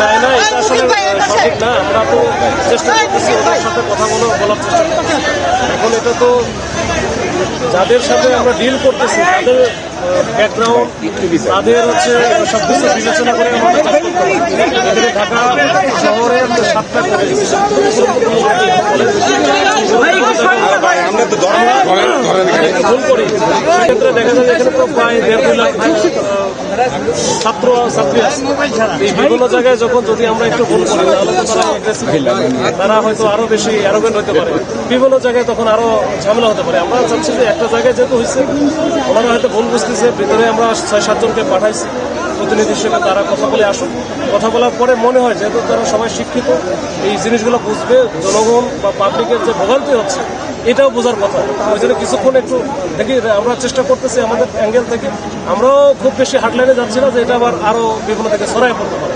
নেয় না এটা আসলে সঠিক না আমরা তো চেষ্টা করতেছি ওদের সাথে কথা বলে বলার চেষ্টা করতেছি এখন এটা তো যাদের সাথে আমরা ডিল করতেছি তাদের ব্যাকগ্রাউন্ড তাদের হচ্ছে সব কিছু বিবেচনা করে আমাদের ঢাকা শহরের সাতটা আমরা তো ধরেন ধরেন ধরেন এখানে ভুল করি। সেক্ষেত্রে দেখা যায় এখানে তো প্রায় দেড় দুই লাখ ছাত্র, ছাত্রী আছে। বিভিন্ন জায়গায় যখন যদি আমরা একটু ভুল করি, তাহলে তারা হয়তো আরও বেশি অ্যারোগেন্ট হতে পারে। বিভিন্ন জায়গায় তখন আরও ঝামেলা হতে পারে। আমরা চাচ্ছি যে একটা জায়গায় যেহেতু হয়েছে ওনারা হয়তো ভুল বুঝতেছে, ভিতরে আমরা ছয়, সাতজনকে পাঠাইছি। প্রতিনিধি হিসেবে তারা কথা বলে আসুক। কথা বলার পরে মনে হয় যেহেতু তারা সবাই শিক্ষিত, এই জিনিসগুলো বুঝবে, জনগণ বা পাবলিকের যে ভোগান্তি হচ্ছে, এটাও বোঝার কথা। ওই জন্য কিছুক্ষণ একটু দেখি, আমরা চেষ্টা করতেছি আমাদের অ্যাঙ্গেল থেকে আমরাও খুব বেশি হাটলাইনে যাচ্ছি না যে এটা আবার আরও বিভিন্ন থেকে ছড়াই পড়তে পারে।